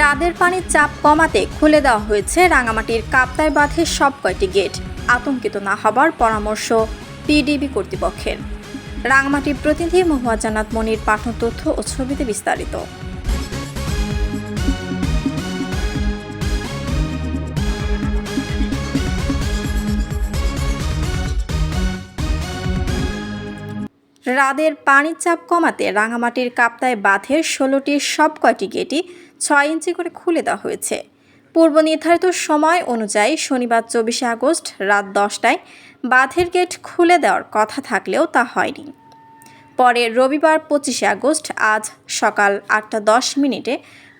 রাদের পানির চাপ কমাতে খুলে দেওয়া হয়েছে রাঙামাটির কাপ্তায় বাঁধের সব কয়টি গেট। আতঙ্কিত না হবার পরামর্শ পিডিবি কর্তৃপক্ষের। রাঙামাটির প্রতিনিধি মোহাম্মদ জান্নাত মনির পাঠন তথ্য ও ছবিতে বিস্তারিত। রাদের পানির চাপ কমাতে রাঙামাটির কাপ্তায় বাঁধের ষোলোটির সব কয়টি গেটই ছয় ইঞ্চি করে খুলে দেওয়া হয়েছে। পূর্ব নির্ধারিত সময় অনুযায়ী শনিবার চব্বিশে আগস্ট রাত দশটায় বাঁধের গেট খুলে দেওয়ার কথা থাকলেও তা হয়নি। পরে রবিবার পঁচিশে আগস্ট আজ সকাল আটটা দশ মিনিটে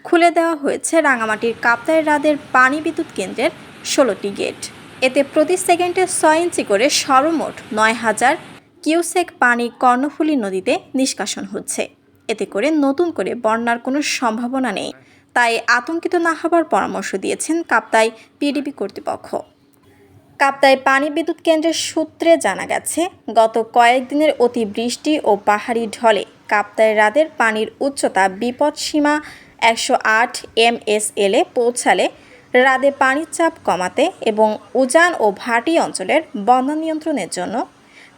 খুলে দেওয়া হয়েছে রাঙামাটির কাপ্তায় রাদের পানি বিদ্যুৎ কেন্দ্রের ষোলোটি গেট। এতে প্রতি সেকেন্ডে ছয় ইঞ্চি করে সর্বমোট নয় হাজার কিউসেক পানি কর্ণফুলী নদীতে নিষ্কাশন হচ্ছে। এতে করে নতুন করে বন্যার কোনো সম্ভাবনা নেই। তাই আতঙ্কিত না হবার পরামর্শ দিয়েছেন কাপ্তাই পিডিবি কর্তৃপক্ষ। কাপ্তাই পানি বিদ্যুৎ কেন্দ্রের সূত্রে জানা গেছে, গত কয়েকদিনের অতিবৃষ্টি ও পাহাড়ি ঢলে কাপ্তায় হ্রদের পানির উচ্চতা বিপদসীমা একশো আট এমএসএলে পৌঁছালে হ্রদে পানির চাপ কমাতে এবং উজান ও ভাটি অঞ্চলের বন্যা নিয়ন্ত্রণের জন্য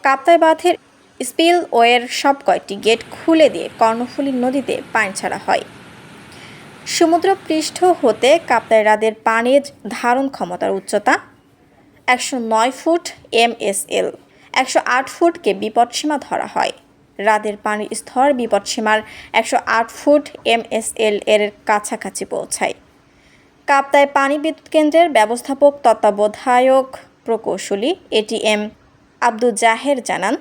কাপ্তাই বাঁধের স্পিলওয়ের সব কয়েকটি গেট খুলে দিয়ে কর্ণফুলী নদীতে পানি ছাড়া হয়। সমুদ্রপৃষ্ঠ হতে কাপ্তাই হ্রদের পানির ধারণ ক্ষমতার উচ্চতা একশো নয় ফুট এম এস এল, একশো আট ফুটকে বিপদসীমা ধরা হয়। হ্রদের পানির স্তর বিপদসীমার একশো আট ফুট এম এস এল এর কাছাকাছি পৌঁছায়। কাপ্তায় পানি বিদ্যুৎ কেন্দ্রের ব্যবস্থাপক তত্ত্বাবধায়ক প্রকৌশলী এটিএম আব্দুল জাহের জানান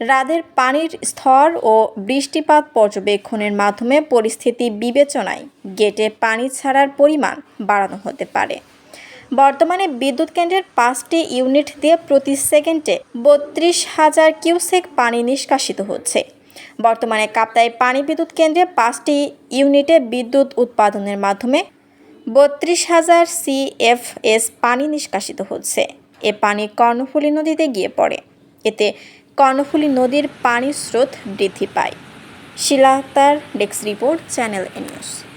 হ্রদের পানির স্তর ও বৃষ্টিপাত পর্যবেক্ষণের মাধ্যমে পরিস্থিতি বিবেচনায় গেটে পানি ছাড়ার পরিমাণ বাড়ানো হতে পারে। বর্তমানে বিদ্যুৎ কেন্দ্রের পাঁচটি ইউনিট দিয়ে প্রতি সেকেন্ডে বত্রিশ হাজার কিউসেক পানি নিষ্কাশিত হচ্ছে। বর্তমানে কাপ্তায় পানি বিদ্যুৎ কেন্দ্রে পাঁচটি ইউনিটে বিদ্যুৎ উৎপাদনের মাধ্যমে বত্রিশ হাজার সিএফএস পানি নিষ্কাশিত হচ্ছে। এ পানি কর্ণফুলী নদীতে গিয়ে পড়ে। এতে কর্ণফুলী নদীর পানির স্রোত বৃদ্ধি পায়। শিলাতার desk report, channel A news.